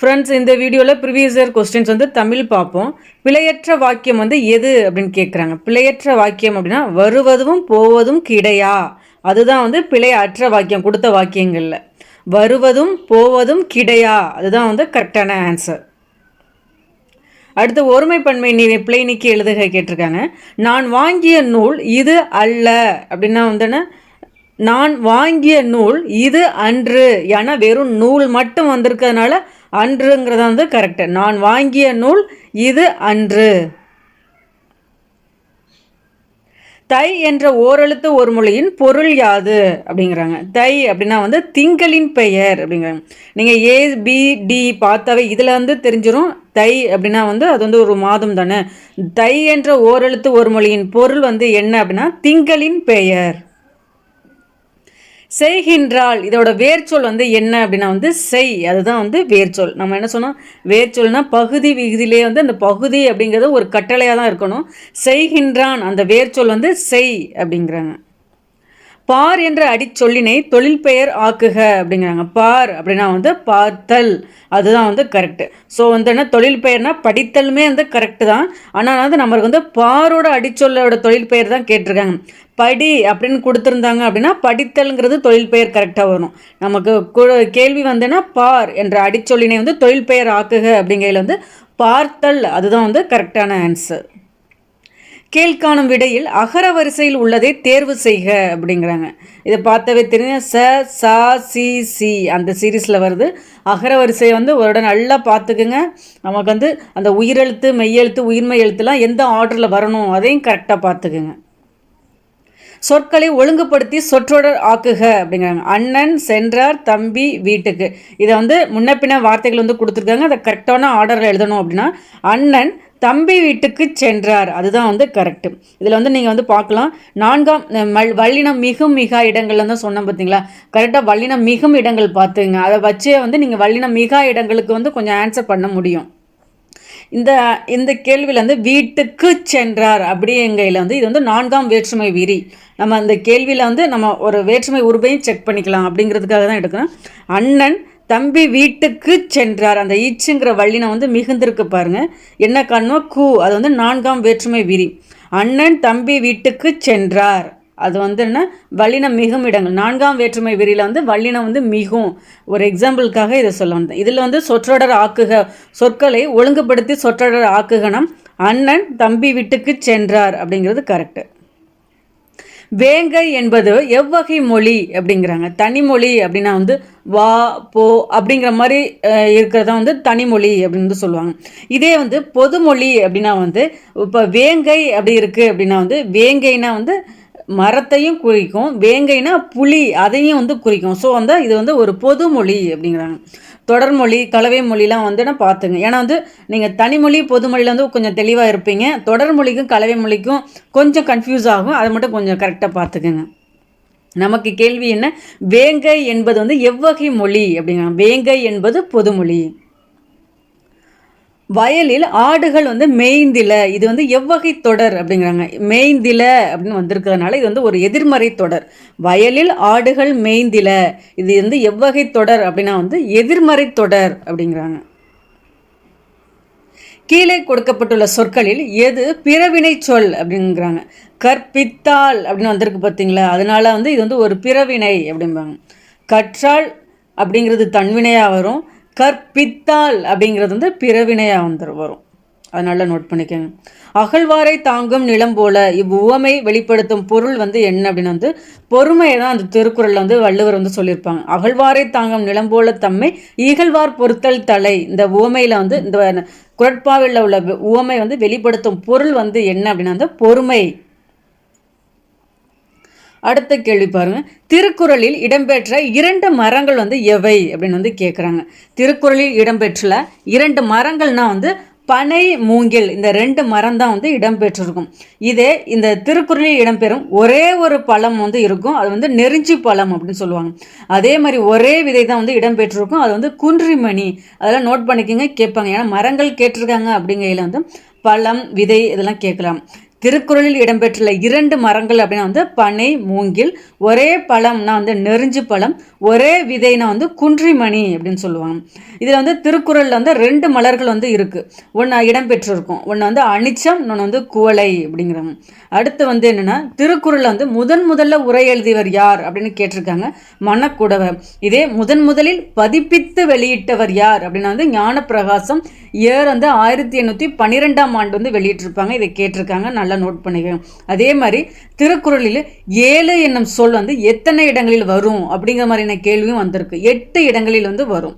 Friends இந்த வீடியோவில் previous year questions வந்து தமிழ் பார்ப்போம். பிழையற்ற வாக்கியம் வந்து எது அப்படின்னு கேட்குறாங்க பிழையற்ற வாக்கியம் அப்படின்னா வருவதும் போவதும் கிடையா? அதுதான் வந்து பிழையற்ற வாக்கியம் கொடுத்த வாக்கியங்களில். வருவதும் போவதும் கிடையா? அதுதான் வந்து கரெக்டான ஆன்சர் அடுத்து ஒருமைப்பன்மை நீ பிழை நீக்கி எழுதுக கேட்டிருக்காங்க. நான் வாங்கிய நூல் இது அல்ல. அப்படின்னா வந்து நான் வாங்கிய நூல் இது அன்று. என வெறும் நூல் மட்டும் வந்திருக்கிறதுனால அன்றுங்கிறது வந்து கரெக்டு நான் வாங்கிய நூல் இது அன்று. தை என்ற ஓரெழுத்து ஒரு மொழியின் பொருள் யாது? அப்படிங்கிறாங்க. தை அப்படின்னா வந்து திங்களின் பெயர் அப்படிங்கிறாங்க. நீங்கள் ஏ பி டி பார்த்தாவே இதில் வந்து தெரிஞ்சிடும் தை அப்படின்னா வந்து அது வந்து ஒரு மாதம் தானே. தை என்ற ஓரெழுத்து ஒரு மொழியின் பொருள் வந்து என்ன அப்படின்னா திங்களின் பெயர். செய்கின்றாள். இதோட வேர்ச்சொல் வந்து என்ன அப்படின்னா வந்து செய். அதுதான் வந்து வேர்ச்சொல். நம்ம என்ன சொன்னோம்? வேர்ச்சொல்னா பகுதி விகுதியிலே வந்து அந்த பகுதி அப்படிங்கிறது ஒரு கட்டளையாக தான் இருக்கணும். செய்கின்றான். அந்த வேர்ச்சொல் வந்து செய் அப்படிங்கிறாங்க. பார் என்ற அடிச்சொல்லினை தொழில் பெயர் ஆக்குக அப்படிங்கிறாங்க. பார் அப்படின்னா வந்து பார்த்தல். அதுதான் வந்து கரெக்டு ஸோ வந்து என்ன? தொழில் பெயர்னா படித்தலுமே வந்து கரெக்டு தான். ஆனால் வந்து நம்மளுக்கு வந்து பாரோட அடிச்சொல்லோட தொழில் பெயர் தான் கேட்டிருக்காங்க. படி அப்படின்னு கொடுத்துருந்தாங்க அப்படின்னா படித்தல்ங்கிறது தொழில் பெயர் கரெக்டாக வரும். நமக்கு கேள்வி வந்துன்னா பார் என்ற அடிச்சொல்லினை வந்து தொழில் பெயர் ஆக்குக அப்படிங்கையில் வந்து பார்த்தல். அதுதான் வந்து கரெக்டான ஆன்சர் கீழ்காணும் விடையில் அகர வரிசையில் உள்ளதை தேர்வு செய்க அப்படிங்கிறாங்க. இதை பார்த்தவே தெரியும் ச சா சி சி அந்த சீரீஸில் வருது. அகர வரிசையை வந்து ஒரு நல்லா பார்த்துக்குங்க. நமக்கு வந்து அந்த உயிரெழுத்து மெய்யெழுத்து உயிர்மை எழுத்துலாம் எந்த ஆர்டரில் வரணும் அதையும் கரெக்டாக பார்த்துக்குங்க. சொற்களை ஒழுங்குபடுத்தி சொற்றொடர் ஆக்குக அப்படிங்கிறாங்க. அண்ணன் சென்றார் தம்பி வீட்டுக்கு. இதை வந்து முன்ன வார்த்தைகள் வந்து கொடுத்துருக்காங்க. அதை கரெக்டான ஆர்டரில் எழுதணும் அப்படின்னா அண்ணன் தம்பி வீட்டுக்கு சென்றார். அதுதான் வந்து கரெக்டு இதில் வந்து நீங்கள் வந்து பார்க்கலாம். நான்காம் மல் வல்லினம் மிகும் மிகா இடங்கள்ல தான் சொன்னோம் பார்த்தீங்களா? கரெக்டாக வல்லினம் மிகும் இடங்கள் பார்த்துங்க. அதை வச்சே வந்து நீங்கள் வல்லினம் மிகா இடங்களுக்கு வந்து கொஞ்சம் ஆன்சர் பண்ண முடியும். இந்த இந்த கேள்வியில் வந்து வீட்டுக்கு சென்றார் அப்படிங்கையில் வந்து இது வந்து நான்காம் வேற்றுமை விரி. நம்ம அந்த கேள்வியில் வந்து நம்ம ஒரு வேற்றுமை உருவையும் செக் பண்ணிக்கலாம் அப்படிங்கிறதுக்காக தான் எடுக்கிறோம். அண்ணன் தம்பி வீட்டுக்கு சென்றார். அந்த ஈச்சுங்கிற வள்ளினை வந்து மிகுந்திருக்கு பாருங்க. என்ன காரணம் கூ. அது வந்து நான்காம் வேற்றுமை விரி. அண்ணன் தம்பி வீட்டுக்கு சென்றார். அது வந்து என்ன? வல்லினம் மிகும் இடங்கள். நான்காம் வேற்றுமை விரியில் வந்து வல்லினம் வந்து மிகும். ஒரு எக்ஸாம்பிளுக்காக இதை சொல்ல வந்தேன் இதில் வந்து சொற்றொடர் ஆக்குக. சொற்களை ஒழுங்குபடுத்தி சொற்றொடர் ஆக்குகனம் அண்ணன் தம்பி வீட்டுக்கு சென்றார் அப்படிங்கிறது கரெக்டு வேங்கை என்பது எவ்வகை மொழி அப்படிங்கிறாங்க. தனிமொழி அப்படின்னா வந்து வா போ அப்படிங்கிற மாதிரி இருக்கிறதா வந்து தனிமொழி அப்படின்னு வந்து சொல்லுவாங்க. இதே வந்து பொதுமொழி அப்படின்னா வந்து இப்போ வேங்கை அப்படி இருக்குது அப்படின்னா வந்து வேங்கைனா வந்து மரத்தையும் குறிக்கும். வேங்கைனா புலி அதையும் வந்து குறிக்கும். ஸோ வந்து இது வந்து ஒரு பொதுமொழி அப்படிங்கிறாங்க. தொடர்மொழி கலவை மொழிலாம் வந்து நான் பார்த்துங்க. ஏன்னா வந்து நீங்கள் தனிமொழி பொதுமொழியில் வந்து கொஞ்சம் தெளிவாக இருப்பீங்க. தொடர்மொழிக்கும் கலவை மொழிக்கும் கொஞ்சம் கன்ஃபியூஸ் ஆகும். அதை மட்டும் கொஞ்சம் கரெக்டாக பார்த்துக்குங்க. நமக்கு கேள்வி என்ன? வேங்கை என்பது வந்து எவ்வகை மொழி அப்படிங்கிறாங்க வேங்கை என்பது பொதுமொழி வயலில் ஆடுகள் வந்து மேய்ந்தில. இது வந்து எவ்வகை தொடர் அப்படிங்கிறாங்க. மேய்ந்தில அப்படின்னு வந்திருக்கிறதுனால இது வந்து ஒரு எதிர்மறை தொடர். வயலில் ஆடுகள் மேய்ந்தில. இது வந்து எவ்வகை தொடர் அப்படின்னா வந்து எதிர்மறை தொடர் அப்படிங்கிறாங்க. கீழே கொடுக்கப்பட்டுள்ள சொற்களில் எது பிறவினை சொல் அப்படிங்கிறாங்க. கற்பித்தால் அப்படின்னு வந்திருக்கு பார்த்தீங்களா? அதனால வந்து இது வந்து ஒரு பிறவினை அப்படிம்பாங்க. கற்றால் அப்படிங்கிறது தன்வினையாக வரும். கற்பித்தால் அப்படிங்கிறது வந்து பிறவினையாக வந்து வரும். அதனால் நோட் பண்ணிக்கோங்க. அகழ்வாரை தாங்கும் நிலம் போல இவ்வுவமை வெளிப்படுத்தும் பொருள் வந்து என்ன அப்படின்னு வந்து பொறுமையை தான் அந்த திருக்குறளில் வந்து வள்ளுவர் வந்து சொல்லியிருப்பாங்க. அகழ்வாரை தாங்கும் நிலம் போல தம்மை இகழ்வார் பொருத்தல் தலை. இந்த உவமையில் வந்து இந்த குரட்பாவில் உள்ள உவமை வந்து வெளிப்படுத்தும் பொருள் வந்து என்ன அப்படின்னா வந்து பொறுமை. அடுத்த கேள்வி பாருங்கள் திருக்குறளில் இடம்பெற்ற இரண்டு மரங்கள் வந்து எவை? அப்படின்னு வந்து கேட்குறாங்க திருக்குறளில் இடம்பெற்றுள்ள இரண்டு மரங்கள்னா வந்து பனை மூங்கில் இந்த ரெண்டு மரம் தான் வந்து இடம்பெற்றிருக்கும். இதே இந்த திருக்குறளில் இடம்பெறும் ஒரே ஒரு பழம் வந்து இருக்கும். அது வந்து நெருஞ்சி பழம் அப்படின்னு சொல்லுவாங்க. அதே மாதிரி ஒரே விதை தான் வந்து இடம்பெற்றிருக்கும். அது வந்து குன்றிமணி. அதெல்லாம் நோட் பண்ணிக்கோங்க கேட்பாங்க. ஏன்னா மரங்கள் கேட்டிருக்காங்க அப்படிங்கையில் வந்து பழம் விதை இதெல்லாம் கேட்கலாம். திருக்குறளில் இடம்பெற்றுள்ள இரண்டு மரங்கள் அப்படின்னா வந்து பனை மூங்கில் ஒரே பழம்னா வந்து நெருஞ்சு பழம் ஒரே விதைனா வந்து குன்றிமணி அப்படின்னு சொல்லுவாங்க. இதில் வந்து திருக்குறளில் வந்து ரெண்டு மலர்கள் வந்து இருக்குது ஒன்று இடம்பெற்றிருக்கும் ஒன்று வந்து அனிச்சம் இன்னொன்று வந்து குவளை அப்படிங்கிறாங்க அடுத்து வந்து என்னென்னா திருக்குறளில் வந்து முதன் முதல்ல உரை எழுதியவர் யார் அப்படின்னு கேட்டிருக்காங்க. மணக்குடவர். இதே முதன் முதலில் பதிப்பித்து வெளியிட்டவர் யார் அப்படின்னா வந்து ஞானப்பிரகாசம் ஏர் வந்து ஆயிரத்தி எண்ணூற்றி பன்னிரெண்டாம் ஆண்டு வந்து வெளியிட்டிருப்பாங்க. இதை கேட்டிருக்காங்க. நல்லா நல்லா நோட் பண்ணிக்கணும் அதே மாதிரி திருக்குறளில் ஏழு என்னும் சொல் வந்து எத்தனை இடங்களில் வரும் அப்படிங்கிற மாதிரியான கேள்வியும் வந்திருக்கு. எட்டு இடங்களில் வந்து வரும்.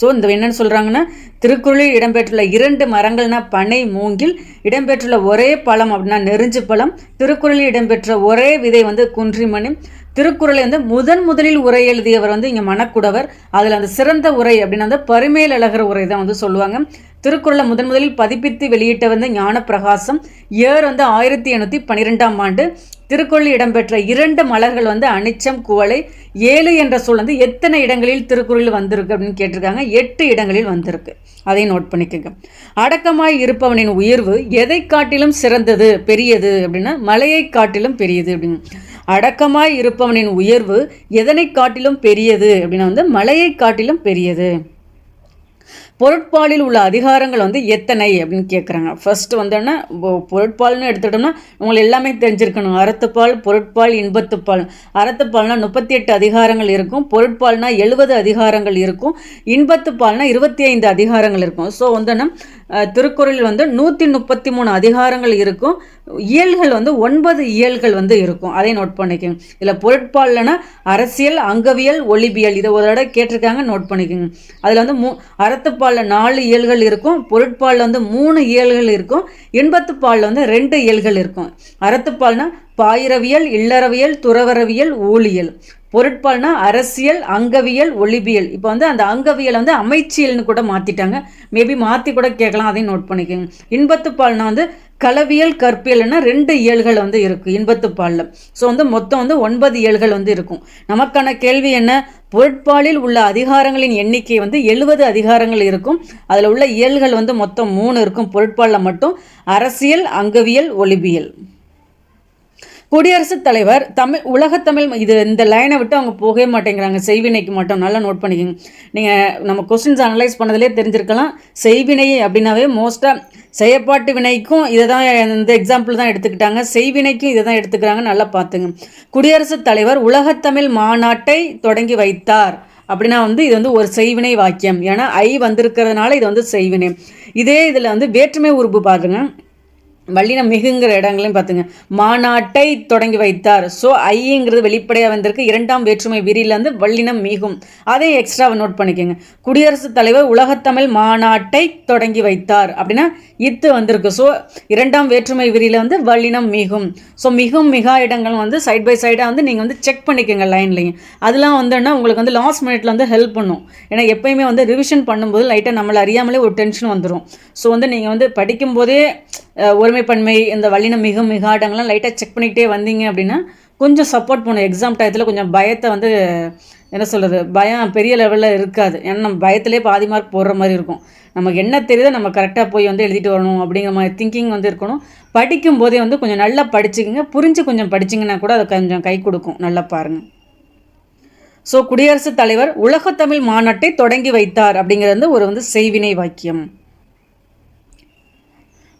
ஸோ இந்த என்னென்னு சொல்கிறாங்கன்னா திருக்குறளில் இடம்பெற்றுள்ள இரண்டு மரங்கள்னா பனை மூங்கில். இடம்பெற்றுள்ள ஒரே பழம் அப்படின்னா நெருஞ்சு பழம். திருக்குறளில் இடம்பெற்ற ஒரே விதை வந்து குன்றிமணி. திருக்குறளை வந்து முதன் முதலில் உரை எழுதியவர் வந்து இங்கே மணக்குடவர். அதில் அந்த சிறந்த உரை அப்படின்னா வந்து பருமையில் அழகிற உரை தான் வந்து சொல்லுவாங்க. திருக்குறளை முதன் முதலில் பதிப்பித்து வெளியிட்ட வந்து ஞானப்பிரகாசம் இயர் வந்து ஆயிரத்தி எண்ணூற்றி பன்னிரெண்டாம் ஆண்டு. திருக்குறளில் இடம்பெற்ற இரண்டு மலர்கள் வந்து அனிச்சம் குவளை ஏழு என்ற சொல் வந்து எத்தனை இடங்களில் திருக்குறளில் வந்திருக்கு அப்படின்னு கேட்டிருக்காங்க. எட்டு இடங்களில் வந்திருக்கு. அதை நோட் பண்ணிக்கோங்க. அடக்கமாய் இருப்பவனின் உயர்வு எதை காட்டிலும் சிறந்தது பெரியது அப்படின்னா மலையை காட்டிலும் பெரியது அப்படின்னு. அடக்கமாய் இருப்பவனின் உயர்வு எதனை காட்டிலும் பெரியது அப்படின்னா வந்து மலையை காட்டிலும் பெரியது. பொருட்பாலில் உள்ள அதிகாரங்கள் வந்து எத்தனை அப்படின்னு கேட்குறாங்க ஃபர்ஸ்ட் வந்தோன்னா பொருட்பால்னு எடுத்துட்டோம்னா உங்களுக்கு எல்லாமே தெரிஞ்சிருக்கணும். அறத்துப்பால் பொருட்பால் இன்பத்துப்பால். அறத்துப்பால்னா முப்பத்தி எட்டு அதிகாரங்கள் இருக்கும். பொருட்பால்னா எழுபது அதிகாரங்கள் இருக்கும். இன்பத்துப்பால்னா இருபத்தி ஐந்து அதிகாரங்கள் இருக்கும். ஸோ வந்தோன்னா திருக்குறளில் வந்து நூற்றி முப்பத்தி மூணு அதிகாரங்கள் இருக்கும். இயல்கள் வந்து ஒன்பது இயல்கள் வந்து இருக்கும். அதை நோட் பண்ணிக்கோங்க. இதில் பொருட்பால்னா அரசியல் அங்கவியல் ஒளிபியல் இதை ஒரு தடவை கேட்டிருக்காங்க நோட் பண்ணிக்கோங்க. அதில் வந்து மூ அறத்துப்பாலில் நாலு இயல்கள் இருக்கும். பொருட்பாலில் வந்து மூணு இயல்கள் இருக்கும். எண்பத்துப்பாலில் வந்து ரெண்டு இயல்கள் இருக்கும். அறத்துப்பால்னா பாயிரவியல் இல்லறவியல் துறவரவியல் ஊழியல். பொருட்பால்னா அரசியல் அங்கவியல் ஒளிபியல் இப்போ வந்து அந்த அங்கவியல் வந்து அமைச்சியல்னு கூட மாற்றிட்டாங்க மேபி மாற்றி கூட கேட்கலாம் அதையும் நோட் பண்ணிக்கோங்க. இன்பத்துப்பால்னா வந்து களவியல் கற்பியல்னா ரெண்டு இயல்கள் வந்து இருக்குது இன்பத்துப்பாலில். ஸோ வந்து மொத்தம் வந்து ஒன்பது இயல்கள் வந்து இருக்கும். நமக்கான கேள்வி என்ன? பொருட்பாலில் உள்ள அதிகாரங்களின் எண்ணிக்கை வந்து எழுபது அதிகாரங்கள் இருக்கும். அதில் உள்ள இயல்கள் வந்து மொத்தம் மூணு இருக்கும் பொருட்பாலில் மட்டும். அரசியல் அங்கவியல் ஒளிபியல் குடியரசுத் தலைவர் தமிழ் உலகத்தமிழ் இது இந்த லைனை விட்டு அவங்க போகவே மாட்டேங்கிறாங்க. செய்வினைக்கு மட்டும். நல்லா நோட் பண்ணிக்கோங்க. நீங்கள் நம்ம கொஸ்டின்ஸ் அனலைஸ் பண்ணதிலே தெரிஞ்சிருக்கலாம். செய்வினை அப்படின்னாவே மோஸ்ட்டாக செயற்பாட்டு வினைக்கும் இதை தான் இந்த எக்ஸாம்பிள் தான் எடுத்துக்கிட்டாங்க. செய்வினைக்கும் இதை தான் எடுத்துக்கிறாங்க. நல்லா பார்த்துங்க. குடியரசுத் தலைவர் உலகத்தமிழ் மாநாட்டை தொடங்கி வைத்தார். அப்படின்னா வந்து இது வந்து ஒரு செய்வினை வாக்கியம். ஏன்னா ஐ வந்திருக்கிறதுனால இது வந்து செய்வினை. இதே இதில் வந்து வேற்றுமை உறுப்பு பாருங்கள் வல்லினம் மிகுங்கிற இடங்களையும் பார்த்துங்க. மாநாட்டை தொடங்கி வைத்தார். ஸோ ஐங்கிறது வெளிப்படையாக வந்திருக்கு. இரண்டாம் வேற்றுமை விரியிலேருந்து வல்லினம் மிகும். அதை எக்ஸ்ட்ராவை நோட் பண்ணிக்கோங்க. குடியரசுத் தலைவர் உலகத்தமிழ் மாநாட்டை தொடங்கி வைத்தார் அப்படின்னா இத்து வந்திருக்கு. ஸோ இரண்டாம் வேற்றுமை விரியில் வந்து வல்லினம் மிகும். ஸோ மிகும் மிகா இடங்கள் வந்து சைட் பை சைடாக வந்து நீங்கள் வந்து செக் பண்ணிக்கோங்க லைன்லையும் அதெல்லாம் வந்துன்னா உங்களுக்கு வந்து லாஸ்ட் மினிட்ல வந்து ஹெல்ப் பண்ணும். ஏன்னா எப்பயுமே வந்து ரிவிஷன் பண்ணும்போது லைட்டாக நம்மளை அறியாமலே ஒரு டென்ஷன் வந்துடும் ஸோ வந்து நீங்கள் வந்து படிக்கும்போதே ஒருமைப்பன்மை இந்த வல்லினம் மிக மிகாட்டங்கள்லாம் லைட்டாக செக் பண்ணிக்கிட்டே வந்தீங்க அப்படின்னா கொஞ்சம் சப்போர்ட் பண்ணும் எக்ஸாம் டயத்தில் கொஞ்சம் பயத்தை வந்து என்ன சொல்கிறது பயம் பெரிய லெவலில் இருக்காது. ஏன்னா நம்ம பயத்திலே பாதி மார்க் போடுற மாதிரி இருக்கும். நமக்கு என்ன தெரியுதோ நம்ம கரெக்டாக போய் வந்து எழுதிட்டு வரணும் அப்படிங்கிற மாதிரி திங்கிங் வந்து இருக்கணும். படிக்கும் போதே வந்து கொஞ்சம் நல்லா படிச்சுக்கோங்க. புரிஞ்சு கொஞ்சம் படிச்சிங்கன்னா கூட அது கொஞ்சம் கை கொடுக்கும். நல்லா பாருங்கள் ஸோ குடியரசுத் தலைவர் உலகத்தமிழ் மாநாட்டை தொடங்கி வைத்தார் அப்படிங்கிறது ஒரு வந்து செய்வினை வாக்கியம்.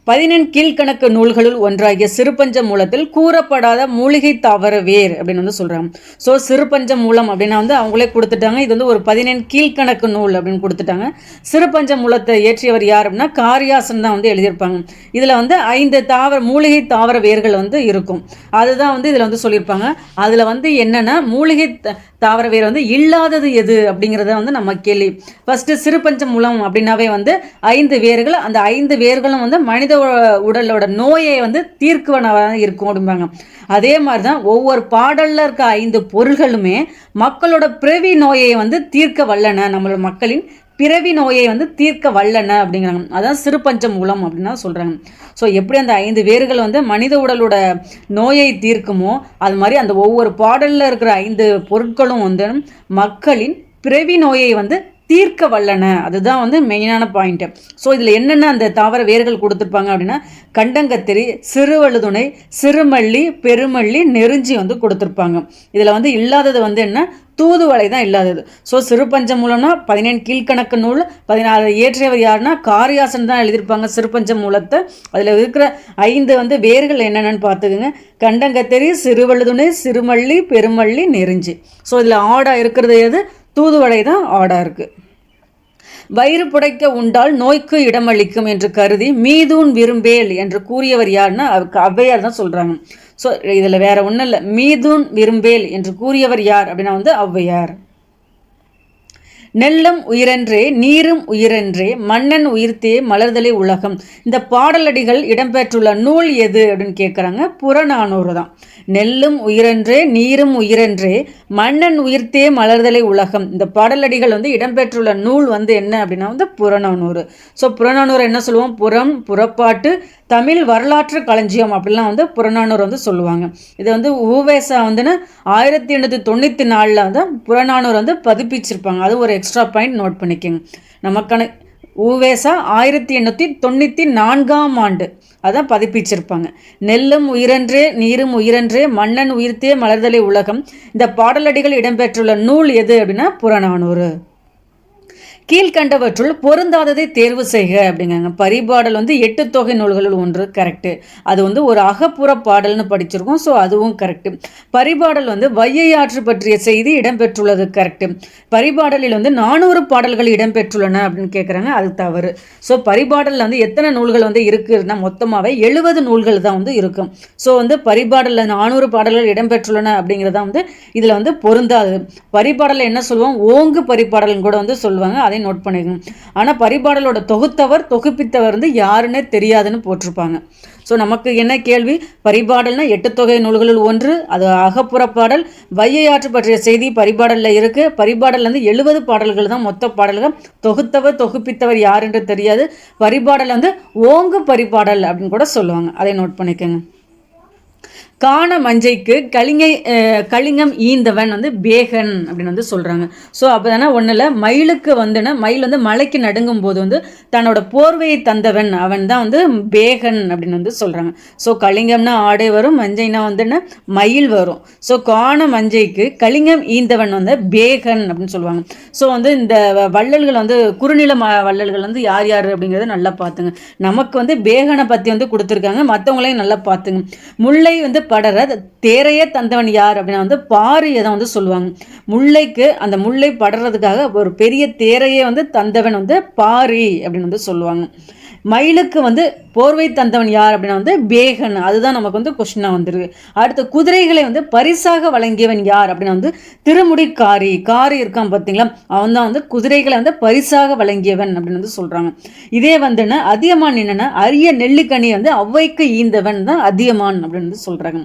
பதினெண் கீழ்கணக்கு நூல்களுள் ஒன்றாகிய சிறுபஞ்ச மூலத்தில் கூறப்படாத மூலிகை தாவர வேர் அப்படின்னு வந்து சொல்கிறாங்க ஸோ சிறுபஞ்ச மூலம் அப்படின்னா வந்து அவங்களே கொடுத்துட்டாங்க. இது வந்து ஒரு பதினெண் கீழ்கணக்கு நூல் அப்படின்னு கொடுத்துட்டாங்க. சிறுபஞ்ச மூலத்தை ஏற்றியவர் யார் அப்படின்னா காரியாசன் தான் வந்து எழுதியிருப்பாங்க. இதில் வந்து ஐந்து தாவர மூலிகை தாவர வேர்கள் வந்து இருக்கும். அதுதான் வந்து இதில் வந்து சொல்லியிருப்பாங்க. அதில் வந்து என்னென்னா மூலிகை தாவர வேர் வந்து இல்லாதது எது அப்படிங்கிறத வந்து நம்ம கேள்வி. ஃபஸ்ட்டு சிறுபஞ்ச மூலம் அப்படின்னாவே வந்து ஐந்து வேர்கள் அந்த ஐந்து வேர்களும் வந்து மனித உடலோட நோயை வந்து தீர்க்குவனவாக இருக்கும் அப்படிம்பாங்க. அதே மாதிரி தான் ஒவ்வொரு பாடலில் இருக்க ஐந்து பொருள்களுமே மக்களோட பிறவி நோயை வந்து தீர்க்க வல்லன நம்மளோட மக்களின் பிறவி நோயை வந்து தீர்க்க வல்லன அப்படிங்கிறாங்க. அதான் சிறுபஞ்ச மூலம் அப்படின்னா சொல்கிறாங்க ஸோ எப்படி அந்த ஐந்து வேர்கள் வந்து மனித உடலோட நோயை தீர்க்குமோ அது மாதிரி அந்த ஒவ்வொரு பாடலில் இருக்கிற ஐந்து பொருட்களும் வந்து மக்களின் பிறவி நோயை வந்து தீர்க்க வல்லன அதுதான் வந்து மெயினான பாயிண்ட்டு ஸோ இதில் என்னென்ன அந்த தாவர வேர்கள் கொடுத்துருப்பாங்க அப்படின்னா கண்டங்கத்திரி சிறுவழுதுணை சிறுமல்லி பெருமல்லி நெருஞ்சி வந்து கொடுத்துருப்பாங்க. இதில் வந்து இல்லாதது வந்து என்ன? தூதுவளை தான் இல்லாதது. ஸோ சிறுபஞ்ச மூலம்னா பதினேழு கீழ்கணக்கு நூல் பதினாறு இயற்றியவர் யாருன்னா காரியாசன் தான் எழுதியிருப்பாங்க சிறுபஞ்ச மூலத்தை. அதில் இருக்கிற ஐந்து வந்து வேர்கள் என்னென்னு பார்த்துக்குங்க. கண்டங்கத்தெரி சிறுவழுதுணை சிறுமல்லி பெருமல்லி நெருஞ்சி. ஸோ இதில் ஆடாக இருக்கிறது எது? தூதுவளை தான் ஆடாக இருக்குது வயிறு புடைக்க உண்டால் நோய்க்கு இடமளிக்கும் என்று கருதி மீதூன் விரும்பேல் என்று கூறியவர் யாருன்னா ஔவையார் தான் சொல்கிறாங்க ஸோ இதில் வேற ஒன்றும் இல்லை. மீதூன் விரும்பேல் என்று கூறியவர் யார் அப்படின்னா வந்து ஔவையார். நெல்லும் உயிரென்றே நீரும் உயிரென்றே மன்னன் உயிர்த்தே மலர்தலை உலகம். இந்த பாடலடிகள் இடம்பெற்றுள்ள நூல் எது அப்படின்னு கேட்குறாங்க புறநானூறு தான். நெல்லும் உயிரென்றே நீரும் உயிரென்றே மன்னன் உயிர்த்தே மலர்தலை உலகம். இந்த பாடலடிகள் வந்து இடம்பெற்றுள்ள நூல் வந்து என்ன அப்படின்னா வந்து புறநானூறு. ஸோ புறநானூறு என்ன சொல்லுவோம்? புறம் புறப்பாட்டு தமிழ் வரலாற்று களஞ்சியம் அப்படிலாம் வந்து புறநானூறு வந்து சொல்லுவாங்க. இது வந்து ஊவேசா வந்துன்னு ஆயிரத்தி எண்ணூற்றி தொண்ணூற்றி நாலில் வந்து புறநானூறு வந்து பதிப்பிச்சிருப்பாங்க. அது ஒரு எக்ஸ்ட்ரா பாயிண்ட் நோட் பண்ணிக்கோங்க. நமக்கான ஊவேசா ஆயிரத்தி எண்ணூற்றி தொண்ணூற்றி நான்காம் ஆண்டு. அதான் பதிப்பிச்சிருப்பாங்க. நெல்லும் உயிரன்றே நீரும் உயிரன்றே மன்னன் உயிர்த்தே மலர்தலை உலகம். இந்த பாடலடிகள் இடம்பெற்றுள்ள நூல் எது அப்படின்னா புறநானூறு. கீழ்கண்டவற்றுள் பொருந்தாததை தேர்வு செய்க அப்படிங்கிறாங்க. பரிபாடல் வந்து எட்டு தொகை நூல்களில் ஒன்று கரெக்டு அது வந்து ஒரு அகப்புற பாடல்னு படிச்சிருக்கோம் ஸோ அதுவும் கரெக்டு பரிபாடல் வந்து வையையாற்று பற்றிய செய்தி இடம்பெற்றுள்ளது கரெக்டு பரிபாடலில் வந்து நானூறு பாடல்கள் இடம்பெற்றுள்ளன அப்படின்னு கேட்குறாங்க அது தவறு. ஸோ பரிபாடலில் வந்து எத்தனை நூல்கள் வந்து இருக்குன்னா மொத்தமாகவே எழுபது நூல்கள் தான் வந்து இருக்கும். ஸோ வந்து பரிபாடலில் நானூறு பாடல்கள் இடம்பெற்றுள்ளன அப்படிங்கிறதான் வந்து இதில் வந்து பொருந்தாது. பரிபாடலில் என்ன சொல்லுவோம்? ஓங்கு பரிபாடல்னு கூட வந்து சொல்லுவாங்க அதை நோட் பண்ணிக்கணும் ஆனால் பரிபாடலோட தொகுத்தவர் தொகுப்பித்தவர் வந்து யாருன்னே தெரியாதுன்னு போட்டிருப்பாங்க. ஸோ நமக்கு என்ன கேள்வி? பரிபாடல்னா எட்டு தொகை நூல்களில் ஒன்று அது அகப்புற பாடல் வையையாற்று பற்றிய செய்தி பரிபாடலில் இருக்குது பரிபாடல் வந்து எழுபது பாடல்கள் தான் மொத்த பாடல்கள். தொகுத்தவர் தொகுப்பித்தவர் யார் என்று தெரியாது. பரிபாடல் வந்து ஓங்கு பரிபாடல் அப்படின்னு கூட சொல்லுவாங்க. அதை நோட் பண்ணிக்கோங்க. காண மஞ்சைக்கு கலிங்கை கலிங்கம் ஈந்தவன் வந்து பேகன் அப்படின்னு வந்து சொல்கிறாங்க ஸோ அப்போ தானே ஒன்றில் மயிலுக்கு வந்துன்னா மயில் வந்து மலைக்கு நடுங்கும் போது வந்து தன்னோட போர்வையை தந்தவன். அவன் தான் வந்து பேகன் அப்படின்னு வந்து சொல்கிறாங்க ஸோ கலிங்கம்னா ஆடை வரும் மஞ்சைனா வந்துன்னா மயில் வரும். ஸோ காண மஞ்சைக்கு கலிங்கம் ஈந்தவன் வந்து பேகன் அப்படின்னு சொல்லுவாங்க. ஸோ வந்து இந்த வள்ளல்கள் வந்து குறுநில ம வள்ளல்கள் வந்து யார் யார் அப்படிங்கிறத நல்லா பார்த்துங்க. நமக்கு வந்து பேகனை பற்றி வந்து கொடுத்துருக்காங்க மற்றவங்களையும் நல்லா பார்த்துங்க. முல்லை வந்து படர தேரையே தந்தவன் யார் அப்படின்னா வந்து பாரியை தான் வந்து சொல்லுவாங்க. முல்லைக்கு அந்த முல்லை படுறதுக்காக ஒரு பெரிய தேரையே வந்து தந்தவன் வந்து பாரி அப்படின்னு வந்து சொல்லுவாங்க. மயிலுக்கு வந்து போர்வை தந்தவன் யார் அப்படின்னா வந்து பேகன். அதுதான் நமக்கு வந்து கொஷினாக வந்துருக்கு. அடுத்து குதிரைகளை வந்து பரிசாக வழங்கியவன் யார் அப்படின்னா வந்து திருமுடி காரி. காரி இருக்கான் பார்த்தீங்களா? அவன் தான் வந்து குதிரைகளை வந்து பரிசாக வழங்கியவன் அப்படின்னு வந்து சொல்கிறாங்க இதே வந்துன்னா அதியமான் என்னென்னா அரிய நெல்லிக்கனி வந்து அவ்வைக்கு ஈந்தவன் தான் அதியமான் அப்படின்னு வந்து சொல்கிறாங்க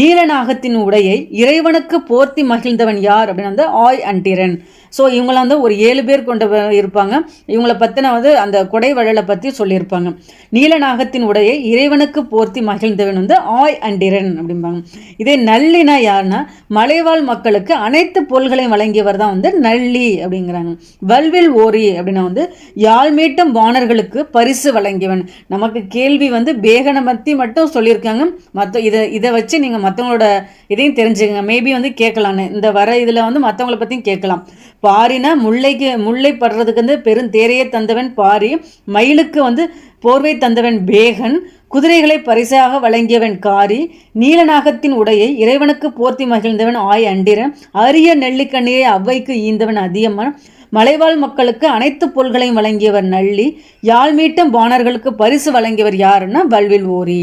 நீலநாகத்தின் உடையை இறைவனுக்கு போர்த்தி மகிழ்ந்தவன் யார் அப்படின்னு வந்து ஆய் அண்டிரன். ஸோ இவங்களாம் வந்து ஒரு ஏழு பேர் கொண்ட இருப்பாங்க. இவங்களை பற்றின வந்து அந்த கொடை வழலை பற்றி சொல்லியிருப்பாங்க. நீலநாகத்தின் உடையை இறைவனுக்கு போர்த்தி மகிழ்ந்தவன் வந்து ஆய் அண்டிரன் அப்படிம்பாங்க. இதே நல்லினா யாருன்னா மலைவாழ் மக்களுக்கு அனைத்து பொருள்களையும் வழங்கியவர் தான் வந்து நல்லி அப்படிங்கிறாங்க. வல்வில் ஓரி அப்படின்னா வந்து யாழ்மீட்டும் வானர்களுக்கு பரிசு வழங்கியவன். நமக்கு கேள்வி வந்து பேகனை பற்றி மட்டும் சொல்லியிருக்காங்க. மற்ற இதை இதை வச்சு நீங்கள் மற்றவங்களோட இதையும் தெரிஞ்சுக்கங்க. மேபி வந்து கேட்கலான்னு. இந்த வர இதில் வந்து மற்றவங்கள பற்றியும் கேட்கலாம். பாரினா முல்லைக்கு முல்லை படுறதுக்கு வந்து பெரும் தேரையே தந்தவன் பாரி. மயிலுக்கு வந்து போர்வை தந்தவன் பேகன் குதிரைகளை பரிசாக வழங்கியவன் காரி நீலநாகத்தின் உடையை இறைவனுக்கு போர்த்தி மகிழ்ந்தவன் ஆய் அண்டிரன் அரிய நெல்லிக்கண்ணியை அவ்வைக்கு ஈந்தவன் அதியம்மன் மலைவாழ் மக்களுக்கு அனைத்து பொருள்களையும் வழங்கியவர் நள்ளி யாழ்மீட்டும் பாணர்களுக்கு பரிசு வழங்கியவர் யாருன்னா வல்வில் ஓரி.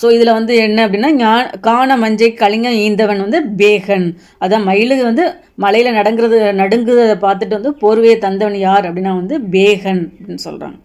ஸோ இதில் வந்து என்ன அப்படின்னா ஞா காண மஞ்சை கலிங்கம் ஈந்தவன் வந்து பேகன். அதான் மயிலு வந்து மலையில் நடங்கிறது நடுங்குறதை பார்த்துட்டு வந்து போர்வையை தந்தவன் யார் அப்படின்னா வந்து பேகன் அப்படின்னு சொல்கிறாங்க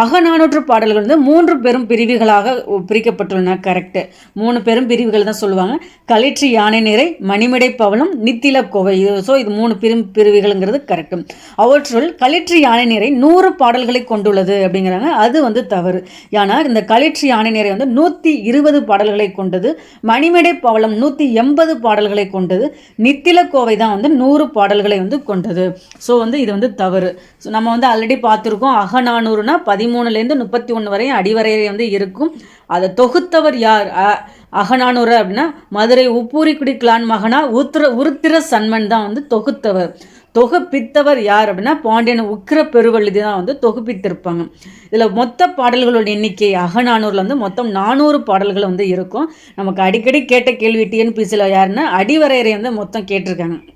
அகநானூற்று பாடல்கள் வந்து மூன்று பெரும் பிரிவுகளாக பிரிக்கப்பட்டுள்ளன கரெக்டு மூணு பெரும் பிரிவுகள் தான் சொல்லுவாங்க. களிற்று யானை நிறை மணிமிடை பவளம் நித்தில கோவை இது ஸோ இது மூணு பெரும் பிரிவுகள்ங்கிறது கரெக்டு அவற்றுள் களிற்று யானை நிறை நூறு பாடல்களை கொண்டுள்ளது அப்படிங்கிறாங்க. அது வந்து தவறு. ஏன்னா இந்த களிற்று யானை நிறை வந்து நூற்றி இருபது பாடல்களை கொண்டது மணிமிடை பவளம் நூற்றி எண்பது பாடல்களை கொண்டது நித்தில கோவை தான் வந்து நூறு பாடல்களை வந்து கொண்டது. ஸோ வந்து இது வந்து தவறு. ஸோ நம்ம வந்து ஆல்ரெடி பார்த்துருக்கோம். அகநானூறுனா பதிமூணுலேருந்து முப்பத்தி ஒன்று வரையும் அடிவரையறை வந்து இருக்கும். அதை தொகுத்தவர் யார்? அ- அப்படின்னா மதுரை உப்பூரிக்குடி கிளான் மகனா உத்திர உருத்திர சன்மன் தான் வந்து தொகுத்தவர். தொகுப்பித்தவர் யார் அப்படின்னா பாண்டியன் உக்கிர பெருவழுதி தான் வந்து தொகுப்பித்திருப்பாங்க. இதில் மொத்த பாடல்களோட எண்ணிக்கை அகநானூரில் வந்து மொத்தம் நானூறு பாடல்கள் வந்து இருக்கும். நமக்கு அடிக்கடி கேட்ட கேள்வி டிஎன்பிசியில் யாருன்னா அடிவரையறை வந்து மொத்தம் கேட்டிருக்காங்க.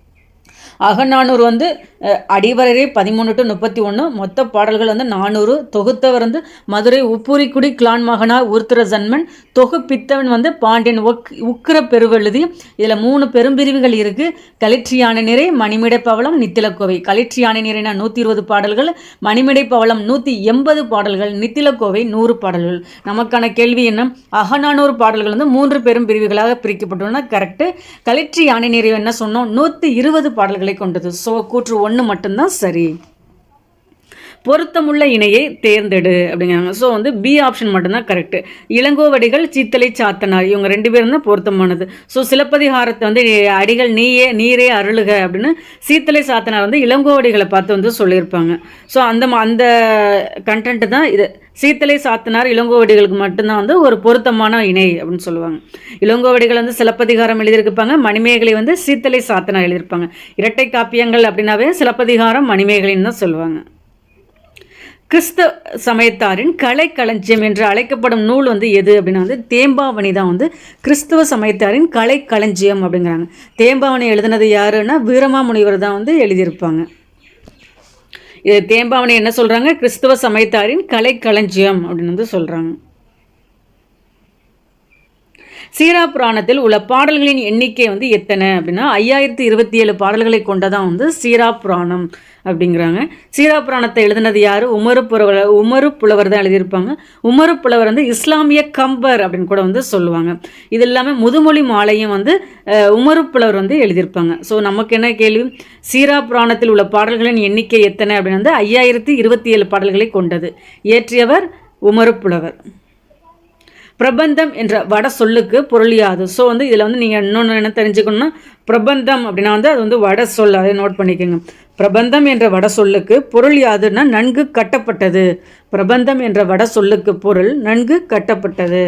அகநானூறு வந்து அடிவரரே பதிமூணு டு முப்பத்தி ஒன்று மொத்த பாடல்கள் வந்து நானூறு. தொகுத்தவர் வந்து மதுரை உப்பூரிக்குடி கிளான் மகனா உருத்திர ஜன்மன் தொகுப்பித்தவன் வந்து பாண்டியன் உக் உக்கிர பெருவெழுதி. இதில் மூணு பெரும்பிரிவுகள் இருக்குது களிற்றியான நிறை மணிமிடை பவளம் நித்திலக்கோவை. களிற்றியான நிறைனா நூற்றி இருபது பாடல்கள். மணிமிடை பவளம் நூற்றி எண்பது பாடல்கள். நித்திலக்கோவை நூறு பாடல்கள். நமக்கான கேள்வி என்ன? அகநானூறு பாடல்கள் வந்து மூன்று பெரும் பிரிவுகளாக பிரிக்கப்பட்டுள்ளன. கரெக்டு களிற்றி யானை நிறைவு என்ன சொன்னோம்? நூற்றி இருபது பாடல்களை கொண்டது. ஸோ கூற்று ஒன்று மட்டும்தான் சரி. பொருத்தமுள்ள இணையை தேர்ந்தெடு அப்படிங்கிறாங்க. ஸோ வந்து பி ஆப்ஷன் மட்டும்தான் கரெக்டு இளங்கோவடிகள் சீத்தலை சாத்தனார் இவங்க ரெண்டு பேரும் தான் பொருத்தமானது. ஸோ சிலப்பதிகாரத்தை வந்து அடிகள் நீயே நீரே அருளுக அப்படின்னு சீத்தலை சாத்தனார் வந்து இளங்கோவடிகளை பார்த்து வந்து சொல்லியிருப்பாங்க. ஸோ அந்த ம- அந்த கண்டென்ட் தான் இது. சீத்தலை சாத்தனார் இளங்கோவடிகளுக்கு மட்டும்தான் வந்து ஒரு பொருத்தமான இணை அப்படின்னு சொல்லுவாங்க. இளங்கோவடிகள் வந்து சிலப்பதிகாரம் எழுதியிருப்பாங்க மணிமேகலை வந்து சீத்தலை சாத்தனார் எழுதியிருப்பாங்க. இரட்டை காப்பியங்கள் அப்படின்னாவே சிலப்பதிகாரம் மணிமேகலைன்னு தான் சொல்லுவாங்க. கிறிஸ்தவ சமயத்தாரின் கலைக்களஞ்சியம் என்று அழைக்கப்படும் நூல் வந்து எது அப்படின்னா வந்து தேம்பாவணி தான் வந்து கிறிஸ்தவ சமயத்தாரின் கலைக்களஞ்சியம் அப்படிங்கிறாங்க. தேம்பாவணி எழுதினது யாருன்னா வீரமாமுனிவர் தான் வந்து எழுதியிருப்பாங்க. இது தேம்பாவணி என்ன சொல்கிறாங்க கிறிஸ்துவ சமயத்தாரின் கலைக்களஞ்சியம் அப்படின்னு வந்து சொல்கிறாங்க சீரா புராணத்தில் உள்ள பாடல்களின் எண்ணிக்கை வந்து எத்தனை அப்படின்னா ஐயாயிரத்தி இருபத்தி ஏழு பாடல்களை கொண்டதான் வந்து சீரா புராணம் அப்படிங்கிறாங்க. சீரா புராணத்தை எழுதினது யார்? உமரு புலவர் உமரு புலவர் தான் எழுதியிருப்பாங்க. உமரு புலவர் வந்து இஸ்லாமிய கம்பர் அப்படின்னு கூட வந்து சொல்லுவாங்க. இது இல்லாமல் முதுமொழி மாலையும் வந்து உமரு புலவர் வந்து எழுதியிருப்பாங்க. ஸோ நமக்கு என்ன கேள்வி? சீரா புராணத்தில் உள்ள பாடல்களின் எண்ணிக்கை எத்தனை அப்படின்னு வந்து ஐயாயிரத்தி இருபத்தி ஏழு பாடல்களை கொண்டது. இயற்றியவர் உமரு புலவர். பிரபந்தம் என்ற வட சொல்லுக்கு பொருள் யாது. ஸோ வந்து இதில் வந்து நீங்கள் இன்னொன்று என்ன தெரிஞ்சுக்கணும்னா பிரபந்தம் அப்படின்னா வந்து அது வந்து வட சொல். அதை நோட் பண்ணிக்கோங்க. பிரபந்தம் என்ற வட சொல்லுக்கு பொருள் யாதுன்னா நன்கு கட்டப்பட்டது. பிரபந்தம் என்ற வட சொல்லுக்கு பொருள் நன்கு கட்டப்பட்டது.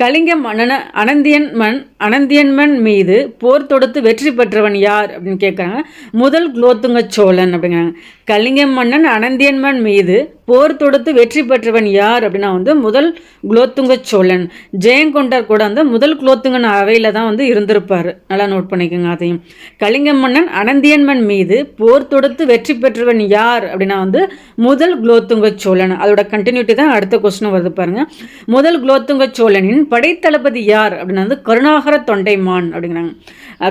கலிங்க மன்னன அனந்தியன்மன் அனந்தியன்மன் மீது போர் தொடுத்து வெற்றி பெற்றவன் யார் அப்படின்னு கேட்குறாங்க முதல் குலோத்துங்க சோழன் அப்படிங்கிறாங்க. கலிங்க மன்னன் அனந்தியன்மன் மீது போர் தொடுத்து வெற்றி பெற்றவன் யார் அப்படின்னா வந்து முதல் குலோத்துங்க சோழன். ஜெயங்கொண்டர் கூட வந்து முதல் குலோத்துங்கன் அவையில் தான் வந்து இருந்திருப்பார். நல்லா நோட் பண்ணிக்கோங்க அதையும். கலிங்க மன்னன் அனந்தியன்மன் மீது போர் தொடுத்து வெற்றி பெற்றவன் யார் அப்படின்னா வந்து முதல் குலோத்துங்க சோழன். அதோட கண்டினியூட்டி தான் அடுத்த கொஸ்டின் வருது பாருங்க. முதல் குலோத்துங்க சோழனின் படைத்தளபதி யார் அப்படின்னா வந்து கருணாகர தொண்டைமான் அப்படிங்கிறாங்க.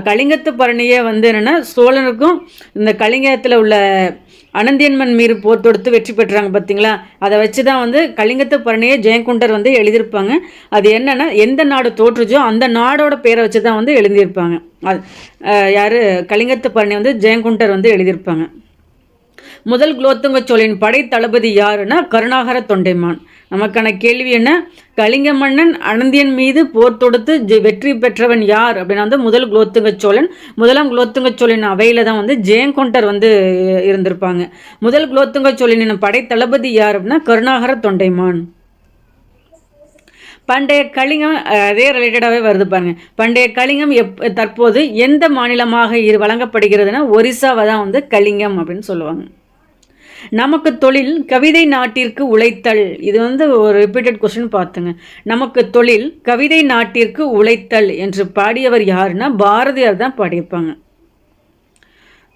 கலிங்கத்து பரணியை வந்து என்னென்னா சோழனுக்கும் இந்த கலிங்கத்தில் உள்ள அனந்தியன்மன் மீறு போர் தொடுத்து வெற்றி பெற்றாங்க பார்த்தீங்களா அதை வச்சு தான் வந்து கலிங்கத்து பரணியை ஜெயங்குண்டர் வந்து எழுதியிருப்பாங்க. அது என்னென்னா எந்த நாடு தோற்றுச்சோ அந்த நாடோட பேரை வச்சு தான் வந்து எழுதியிருப்பாங்க. அது யார்? கலிங்கத்து பரணி வந்து ஜெயங்குண்டர் வந்து எழுதியிருப்பாங்க. முதல் குலோத்துங்க சோழின் படை தளபதி யாருன்னா கருணாகர தொண்டைமான். நமக்கான கேள்வி என்ன? கலிங்க மன்னன் அனந்தியன் மீது போர் தொடுத்து ஜெ- வெற்றி பெற்றவன் யார்? அப்படின்னா வந்து முதல் குலோத்துங்க சோழன் முதலாம் குலோத்துங்க சோழன் அவையில் தான் வந்து ஜெயங்கொண்டர் வந்து இருந்திருப்பாங்க. முதல் குலோத்துங்க சோழனின் படை தளபதி யார் அப்படின்னா கருணாகர தொண்டைமான். பண்டைய கலிங்கம் அதே ரிலேட்டடாகவே வருது பாருங்க. பண்டைய கலிங்கம் எப் தற்போது எந்த மாநிலமாக இரு வழங்கப்படுகிறதுனா ஒரிசாவை தான் வந்து கலிங்கம் அப்படின்னு சொல்லுவாங்க. நமக்கு தொழில் கவிதை நாட்டிற்கு உழைத்தல். இது வந்து ஒரு ரிப்பீட்டட் கொஸ்டின் பார்த்துங்க. நமக்கு தொழில் கவிதை நாட்டிற்கு உழைத்தல் என்று பாடியவர் யாருன்னா பாரதியார் தான் பாடியிருப்பாங்க.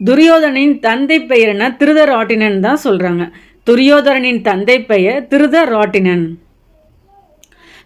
துரியோதனின் தந்தை பெயர் என்ன? திருதராட்டினன் தான் சொல்கிறாங்க துரியோதரனின் தந்தை பெயர் திருதராட்டினன்.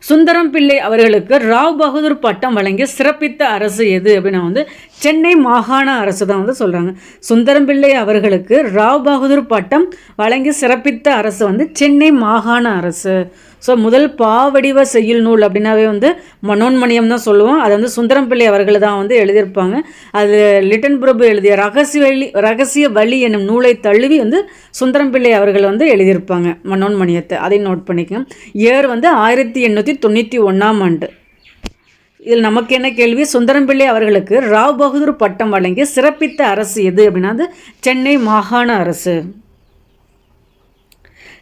சுந்தரம் பிள்ளை அவர்களுக்கு ராவ் பகதூர் பட்டம் வழங்கி சிறப்பித்த அரசு எது அப்படின்னா வந்து சென்னை மாகாண அரசு தான் வந்து சொல்கிறாங்க சுந்தரம் பிள்ளை அவர்களுக்கு ராவ் பகதூர் பட்டம் வழங்கி சிறப்பித்த அரசு வந்து சென்னை மாகாண அரசு. ஸோ முதல் பாவடிவ செய்யுள் நூல் அப்படின்னாவே வந்து மனோன்மணியம் தான் சொல்லுவோம். அதை வந்து சுந்தரம் பிள்ளை அவர்கள் தான் வந்து எழுதியிருப்பாங்க. அது லிட்டன் பிரபு எழுதிய ரகசிய வழி ரகசிய வழி என்னும் நூலை தழுவி வந்து சுந்தரம் பிள்ளை அவர்கள் வந்து எழுதியிருப்பாங்க மனோன்மணியத்தை. அதை நோட் பண்ணிக்கோங்க. இயர் வந்து ஆயிரத்தி எண்ணூற்றி தொண்ணூற்றி ஒன்றாம் ஆண்டு. இதில் நமக்கு என்ன கேள்வி? சுந்தரம்பிள்ளை அவர்களுக்கு ராவ் பகதூர் பட்டம் வழங்கி சிறப்பித்த அரசு எது அப்படின்னா சென்னை மாகாண அரசு.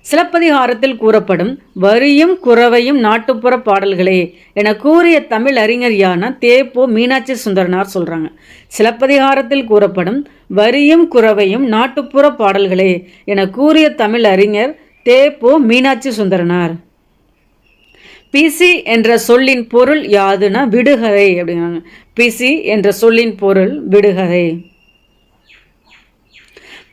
சிலப்பதிகாரத்தில் கூறப்படும் வரியும் குறவையும் நாட்டுப்புற பாடல்களே என கூறிய தமிழ் அறிஞரியான தேப்போ மீனாட்சி சுந்தரனார் சொல்கிறாங்க சிலப்பதிகாரத்தில் கூறப்படும் வரியும் குறவையும் நாட்டுப்புற பாடல்களே என கூறிய தமிழ் அறிஞர் தேப்போ மீனாட்சி சுந்தரனார். பிசி என்ற சொல்லின் பொருள் யாதுன்னா விடுகதை அப்படிங்கிறாங்க. பிசி என்ற சொல்லின் பொருள் விடுகதை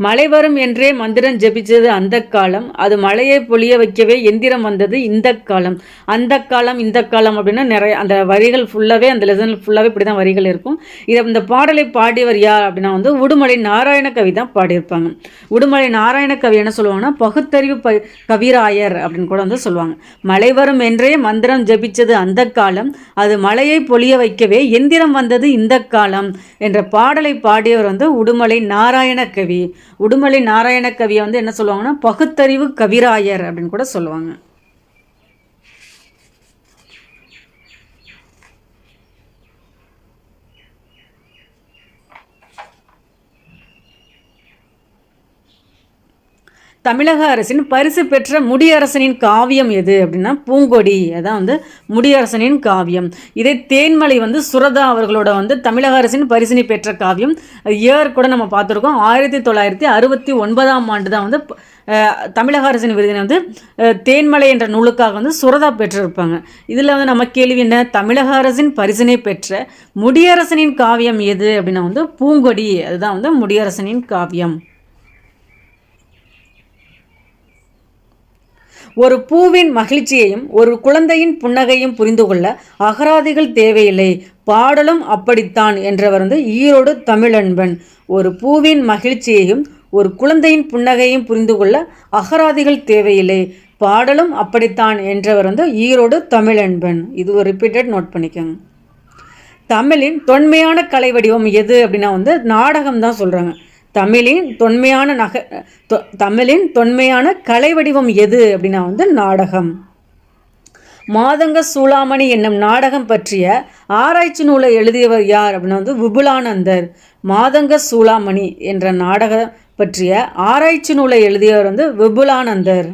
மழை வரும் என்றே மந்திரம் ஜபிச்சது அந்த காலம். அது மழையை பொழிய வைக்கவே எந்திரம் வந்தது இந்த காலம். அந்த காலம் இந்த காலம் அப்படின்னா நிறைய அந்த வரிகள் ஃபுல்லாகவே அந்த லெசன் ஃபுல்லாகவே இப்படி தான் வரிகள் இருக்கும். இதை இந்த பாடலை பாடியவர் யார் அப்படின்னா வந்து உடுமலை நாராயண கவி தான் பாடியிருப்பாங்க. உடுமலை நாராயண கவி என்ன சொல்லுவாங்கன்னா பகுத்தறிவு ப கவிராயர் அப்படின்னு கூட வந்து சொல்லுவாங்க. மழை வரும் என்றே மந்திரம் ஜபிச்சது அந்த காலம். அது மழையை பொழிய வைக்கவே எந்திரம் வந்தது இந்த காலம் என்ற பாடலை பாடியவர் வந்து உடுமலை நாராயண கவி. உடுமலை நாராயண கவியை வந்து என்ன சொல்லுவாங்கன்னா பகுத்தறிவு கவிராயர் அப்படின்னு கூட சொல்லுவாங்க. தமிழக அரசின் பரிசு பெற்ற முடியரசனின் காவியம் எது அப்படின்னா பூங்கொடி. அதான் வந்து முடியரசனின் காவியம். இதே தேன்மலை வந்து சுரதா அவர்களோட வந்து தமிழக அரசின் பரிசினை பெற்ற காவியம். இயர் கூட நம்ம பார்த்துருக்கோம். ஆயிரத்தி தொள்ளாயிரத்தி அறுபத்தி ஒன்பதாம் ஆண்டு தான் வந்து தமிழக அரசின் விருதினை வந்து தேன்மலை என்ற நூலுக்காக வந்து சுரதா பெற்றிருப்பாங்க. இதில் வந்து நம்ம கேள்வி என்ன? தமிழக அரசின் பரிசினை பெற்ற முடியரசனின் காவியம் எது அப்படின்னா வந்து பூங்கொடி. அதுதான் வந்து முடியரசனின் காவியம். ஒரு பூவின் மகிழ்ச்சியையும் ஒரு குழந்தையின் புன்னகையும் புரிந்து கொள்ள அகராதிகள் தேவையில்லை. பாடலும் அப்படித்தான் என்றவர் வந்து ஈரோடு தமிழன்பன். ஒரு பூவின் மகிழ்ச்சியையும் ஒரு குழந்தையின் புன்னகையும் புரிந்து கொள்ள அகராதிகள் தேவையில்லை. பாடலும் அப்படித்தான் என்றவர் வந்து ஈரோடு தமிழன்பன். இது ஒரு ரிப்பீட்டட் நோட் பண்ணிக்கோங்க. தமிழின் தொன்மையான கலை வடிவம் எது அப்படின்னா வந்து நாடகம் தான் சொல்கிறாங்க தமிழின் தொன்மையான நக தமிழின் தொன்மையான கலை வடிவம் எது அப்படின்னா வந்து நாடகம். மாதங்க சூளாமணி என்னும் நாடகம் பற்றிய ஆராய்ச்சி நூலை எழுதியவர் யார் அப்படின்னா வந்து விபுலானந்தர். மாதங்க சூளாமணி என்ற நாடகம் பற்றிய ஆராய்ச்சி நூலை எழுதியவர் வந்து விபுலானந்தர்.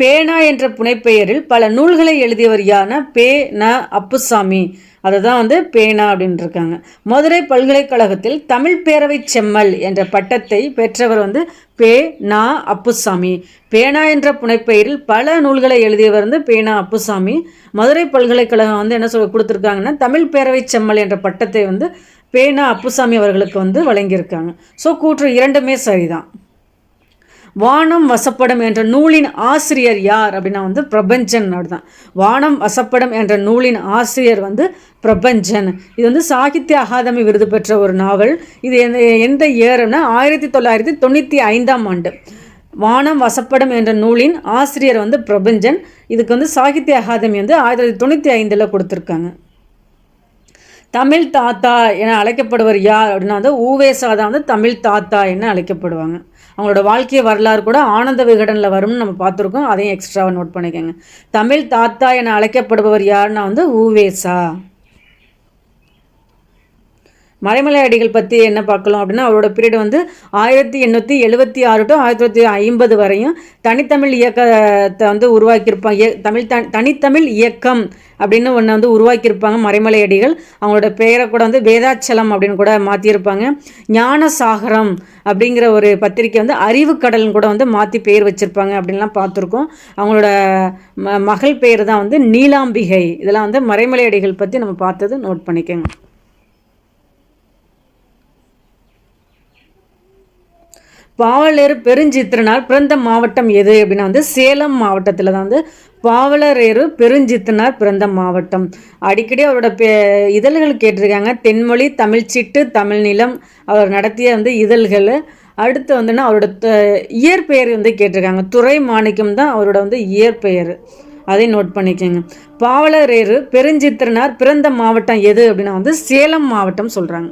பேனா என்ற புனைப்பெயரில் பல நூல்களை எழுதியவர் யான பே ந அப்புசாமி. அதை தான் வந்து பேனா அப்படின்னு இருக்காங்க. மதுரை பல்கலைக்கழகத்தில் தமிழ் பேரவை செம்மல் என்ற பட்டத்தை பெற்றவர் வந்து பே நா அப்புசாமி. பேனா என்ற புனைப்பெயரில் பல நூல்களை எழுதியவர் வந்து பேனா அப்புசாமி. மதுரை பல்கலைக்கழகம் வந்து என்ன சொல் கொடுத்துருக்காங்கன்னா தமிழ் பேரவை செம்மல் என்ற பட்டத்தை வந்து பேனா அப்புசாமி அவர்களுக்கு வந்து வழங்கியிருக்காங்க. ஸோ கூற்று இரண்டுமே சரிதான். வானம் வசப்படம் என்ற நூலின் ஆசிரியர் யார் அப்படின்னா வந்து பிரபஞ்சன் அப்படிதான். வானம் வசப்படம் என்ற நூலின் ஆசிரியர் வந்து பிரபஞ்சன். இது வந்து சாகித்ய அகாதமி விருது பெற்ற ஒரு நாவல். இது எந்த எந்த இயர்னா ஆயிரத்தி தொள்ளாயிரத்தி தொண்ணூற்றி ஐந்தாம் ஆண்டு. வானம் வசப்படம் என்ற நூலின் ஆசிரியர் வந்து பிரபஞ்சன். இதுக்கு வந்து சாகித்ய அகாதமி வந்து ஆயிரத்தி தொள்ளாயிரத்தி தொண்ணூற்றி ஐந்தில் கொடுத்துருக்காங்க. தமிழ் தாத்தா என அழைக்கப்படுவர் யார் அப்படின்னா வந்து ஊவேசா தான் வந்து தமிழ் தாத்தா என அழைக்கப்படுவாங்க. அவங்களோட வாழ்க்கை வரலாறு கூட ஆனந்த விகடனில் வரும்னு நம்ம பார்த்துருக்கோம். அதையும் எக்ஸ்ட்ராவாக நோட் பண்ணிக்கோங்க. தமிழ் தாத்தா என அழைக்கப்படுபவர் யாருன்னா வந்து ஊவேசா மறைமலை அடிகள் பற்றி என்ன பார்க்கலாம் அப்படின்னா அவரோட பீரியட் வந்து ஆயிரத்தி எண்ணூற்றி எழுபத்தி ஆறு டு ஆயிரத்தி தொள்ளாயிரத்தி ஐம்பது வரையும் தனித்தமிழ் இயக்கத்தை வந்து உருவாக்கியிருப்பாங்க தமிழ் த தனித்தமிழ் இயக்கம் அப்படின்னு ஒன்று வந்து உருவாக்கியிருப்பாங்க மறைமலை அடிகள். அவங்களோட பெயரை கூட வந்து வேதாச்சலம் அப்படின்னு கூட மாற்றியிருப்பாங்க ஞான சாகரம் அப்படிங்கிற ஒரு பத்திரிக்கை வந்து அறிவு கடல்னு கூட வந்து மாற்றி பெயர் வச்சுருப்பாங்க அப்படின்லாம் பார்த்துருக்கோம். அவங்களோட ம மகள் பெயர் தான் வந்து நீலாம்பிகை. இதெல்லாம் வந்து மறைமலை அடிகள் பற்றி நம்ம பார்த்தது நோட் பண்ணிக்கோங்க. பாவலர் பெருஞ்சித்திரனார் பிறந்த மாவட்டம் எது அப்படின்னா வந்து சேலம் மாவட்டத்தில் தான் வந்து பாவலரேறு பெருஞ்சித்தனார் பிறந்த மாவட்டம். அடிக்கடி அவரோட பே இதழ்கள் கேட்டிருக்காங்க. தென்மொழி தமிழ்ச்சிட்டு தமிழ் நிலம் அவர் நடத்திய வந்து இதழ்கள். அடுத்து வந்துன்னா அவரோட இயற்பெயர் வந்து கேட்டிருக்காங்க. துறை மாணிக்கம் தான் அவரோட வந்து இயற்பெயர். அதை நோட் பண்ணிக்கோங்க. பாவலரேறு பெருஞ்சித்திரனார் பிறந்த மாவட்டம் எது அப்படின்னா வந்து சேலம் மாவட்டம் சொல்கிறாங்க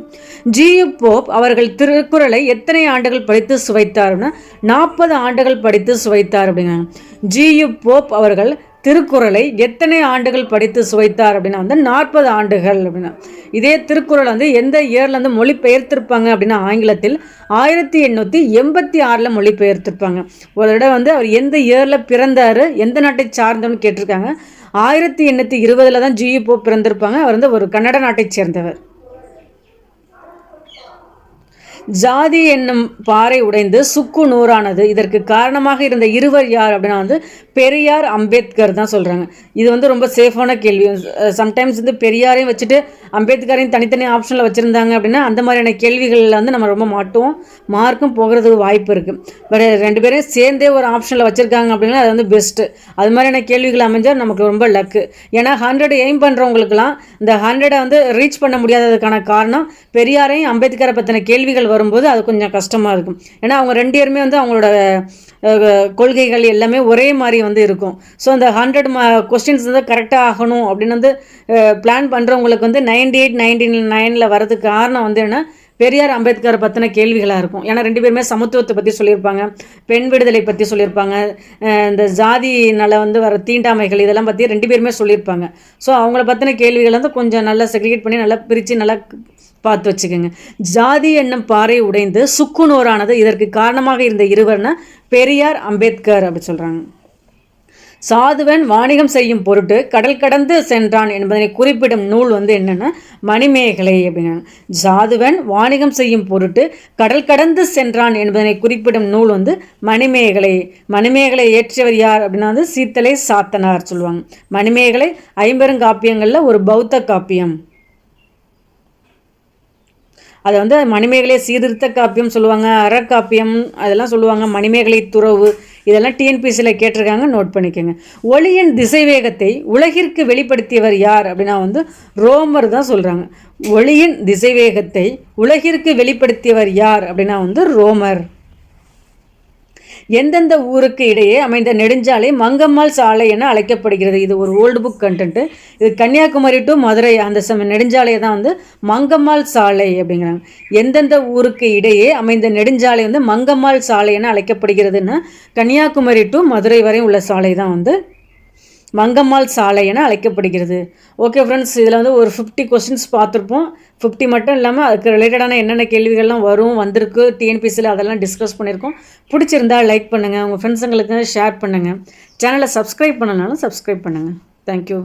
ஜியு போப் அவர்கள் திருக்குறளை எத்தனை ஆண்டுகள் படித்து சுவைத்தார் நாற்பது ஆண்டுகள் படித்து சுவைத்தார் அப்படிங்கிறாங்க ஜியு போப் அவர்கள் திருக்குறளை எத்தனை ஆண்டுகள் படித்து சுவைத்தார் அப்படின்னா வந்து நாற்பது ஆண்டுகள் அப்படின்னா. இதே திருக்குறள் வந்து எந்த இயரில் வந்து மொழி பெயர்த்திருப்பாங்க அப்படின்னா ஆங்கிலத்தில் ஆயிரத்தி எண்ணூற்றி எண்பத்தி ஆறில் மொழி பெயர்த்திருப்பாங்க ஒரு தடவை வந்து அவர் எந்த இயரில் பிறந்தார் எந்த நாட்டை சார்ந்தோன்னு கேட்டிருக்காங்க. ஆயிரத்தி எண்ணூற்றி இருபதில் தான் ஜியு போ பிறந்திருப்பாங்க. அவர் வந்து ஒரு கன்னட நாட்டை சேர்ந்தவர். ஜாதி என்னும் பாறை உடைந்து சுக்கு நூறானது. இதற்கு காரணமாக இருந்த இருவர் யார் அப்படின்னா வந்து பெரியார் அம்பேத்கர் தான் சொல்கிறாங்க இது வந்து ரொம்ப சேஃபான கேள்வி. சம்டைம்ஸ் வந்து பெரியாரையும் வச்சுட்டு அம்பேத்கரையும் தனித்தனி ஆப்ஷனில் வச்சுருந்தாங்க அப்படின்னா அந்த மாதிரியான கேள்விகளில் வந்து நம்ம ரொம்ப மாட்டுவோம். மார்க்கும் போகிறதுக்கு வாய்ப்பு இருக்குது பட் ரெண்டு பேரும் சேர்ந்தே ஒரு ஆப்ஷனில் வச்சுருக்காங்க அப்படின்னா அது வந்து பெஸ்ட்டு அது மாதிரியான கேள்விகள் அமைஞ்சால் நமக்கு ரொம்ப லக்கு ஏன்னா ஹண்ட்ரட் எய்ம் பண்ணுறவங்களுக்குலாம் இந்த ஹண்ட்ரடை வந்து ரீச் பண்ண முடியாததுக்கான காரணம் பெரியாரையும் அம்பேத்கரை பற்றின கேள்விகள் வரும்போது அது கொஞ்சம் கஷ்டமாக இருக்கும். ஏன்னா அவங்க ரெண்டு பேருமே வந்து அவங்களோட கொள்கைகள் எல்லாமே ஒரே மாதிரி வந்து இருக்கும். ஸோ அந்த ஹண்ட்ரட் மா கொஸ்டின்ஸ் வந்து கரெக்டாக ஆகணும் அப்படின்னு வந்து பிளான் பண்ணுறவங்களுக்கு வந்து நைன்டி எயிட் நைன்டி நைனில் வரதுக்கு காரணம் வந்து என்ன? பெரியார் அம்பேத்கர் பற்றின கேள்விகளாக இருக்கும். ஏன்னா ரெண்டு பேருமே சமத்துவத்தை பற்றி சொல்லியிருப்பாங்க. பெண் விடுதலை பற்றி சொல்லியிருப்பாங்க. இந்த ஜாதினால் வந்து வர தீண்டாமைகள் இதெல்லாம் பற்றி ரெண்டு பேருமே சொல்லியிருப்பாங்க. ஸோ அவங்கள பற்றின கேள்விகள் வந்து கொஞ்சம் நல்லா செக்ரிகேட் பண்ணி நல்லா பிரித்து நல்லா பார்த்து வச்சுக்கோங்க. ஜாதி என்னும் பாறை உடைந்து சுக்குநூறானது இதற்கு காரணமாக இருந்த இருவர்னா பெரியார் அம்பேத்கர் அப்படி சொல்கிறாங்க சாதுவன் வாணிகம் செய்யும் பொருட்டு கடல் கடந்து சென்றான் என்பதனை குறிப்பிடும் நூல் வந்து என்னென்னா மணிமேகலை அப்படின்னா சாதுவன் வாணிகம் செய்யும் பொருட்டு கடல் கடந்து சென்றான் என்பதனை குறிப்பிடும் நூல் வந்து மணிமேகலை. மணிமேகலை ஏற்றியவர் யார் அப்படின்னா வந்து சீத்தலை சாத்தனார் சொல்லுவாங்க. மணிமேகலை ஐம்பெருங்காப்பியங்களில் ஒரு பௌத்த காப்பியம். அதை வந்து மணிமேகலை சீர்திருத்த காப்பியம் சொல்லுவாங்க அறக்காப்பியம் அதெல்லாம் சொல்லுவாங்க மணிமேகலை துறவு இதெல்லாம் டிஎன்பிசியில் கேட்டிருக்காங்க நோட் பண்ணிக்கோங்க. ஒளியின் திசைவேகத்தை உலகிற்கு வெளிப்படுத்தியவர் யார் அப்படின்னா வந்து ரோமர் தான் சொல்கிறாங்க ஒளியின் திசைவேகத்தை உலகிற்கு வெளிப்படுத்தியவர் யார் அப்படின்னா வந்து ரோமர். எந்தெந்த ஊருக்கு இடையே அமைந்த நெடுஞ்சாலை மங்கம்மாள் சாலை என அழைக்கப்படுகிறது. இது ஒரு ஓல்டு புக் கண்டென்ட்டு இது கன்னியாகுமரி டு மதுரை அந்த சம நெடுஞ்சாலையை தான் வந்து மங்கம்மாள் சாலை அப்படிங்கிறாங்க. எந்தெந்த ஊருக்கு இடையே அமைந்த நெடுஞ்சாலை வந்து மங்கம்மாள் சாலை என அழைக்கப்படுகிறதுன்னா கன்னியாகுமரி டு மதுரை வரை உள்ள சாலை தான் வந்து மங்கம்மாள் சாலை என அழைக்கப்படுகிறது. ஓகே ஃப்ரெண்ட்ஸ் இதில் வந்து ஒரு ஃபிஃப்டி கொஸ்டின்ஸ் பார்த்துருப்போம். ஃபிஃப்டி மட்டும் இல்லாமல் அதுக்கு ரிலேட்டடான என்னென்ன கேள்விகள்லாம் வரும் வந்திருக்கு டிஎன்பிசியில் அதெல்லாம் டிஸ்கஸ் பண்ணியிருக்கோம். பிடிச்சிருந்தா லைக் பண்ணுங்கள் உங்கள் ஃப்ரெண்ட்ஸுங்களுக்கு ஷேர் பண்ணுங்கள் சேனலை சப்ஸ்கிரைப் பண்ணனாலும் சப்ஸ்கிரைப் பண்ணுங்கள் தேங்க்யூ